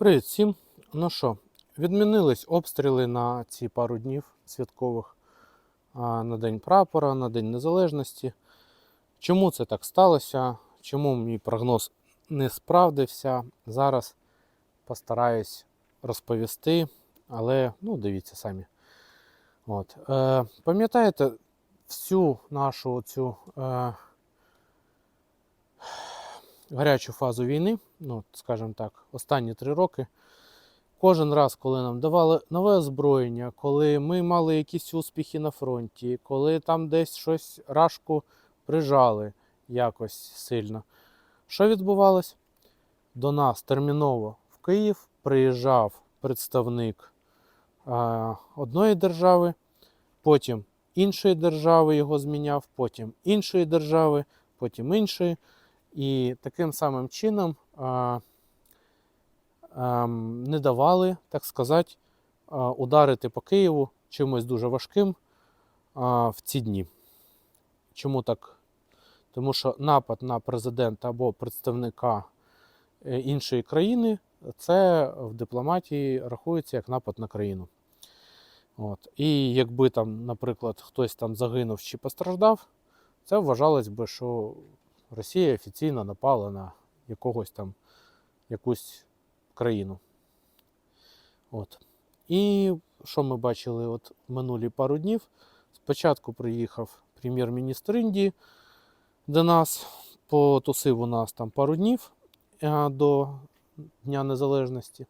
Привіт всім. Ну що, відмінились обстріли на ці пару днів святкових на День прапора, на День Незалежності. Чому це так сталося? Чому мій прогноз не справдився? Зараз постараюсь розповісти, але ну, дивіться самі. От. Е, пам'ятаєте всю нашу цю е, гарячу фазу війни, ну, скажімо так, останні три роки. Кожен раз, коли нам давали нове озброєння, коли ми мали якісь успіхи на фронті, коли там десь щось рашку прижали якось сильно. Що відбувалось? До нас терміново в Київ приїжджав представник а, одної держави, потім іншої держави його зміняв, потім іншої держави, потім іншої. І таким самим чином ем, не давали, так сказати, ударити по Києву чимось дуже важким в ці дні. Чому так? Тому що напад на президента або представника е, іншої країни це в дипломатії рахується як напад на країну. От. І якби там, наприклад, хтось там загинув чи постраждав, це вважалось би, що Росія офіційно напала на якогось там якусь країну. От. І що ми бачили от минулі пару днів? Спочатку приїхав прем'єр-міністр Індії до нас, потусив у нас там пару днів е, до Дня Незалежності.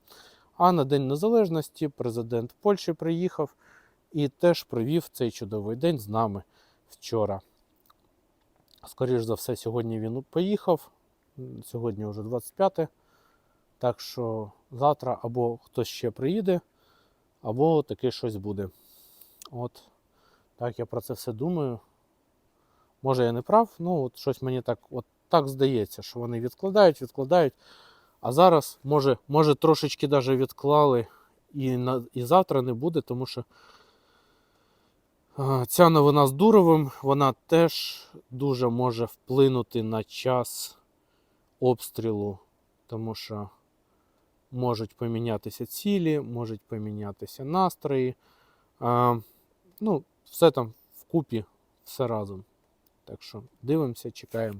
А на День Незалежності президент Польщі приїхав і теж провів цей чудовий день з нами вчора. Скоріш за все, сьогодні він поїхав. Сьогодні вже 25. Так що завтра або хтось ще приїде, або таке щось буде. От так я про це все думаю. Може, я не прав, ну от щось мені так, от так здається, що вони відкладають, відкладають. А зараз, може, може трошечки даже відклали і, на, і завтра не буде, тому що ця новина з Дуровим, вона теж дуже може вплинути на час обстрілу, тому що можуть помінятися цілі, можуть помінятися настрої. Ну, все там вкупі, все разом. Так що дивимося, чекаємо.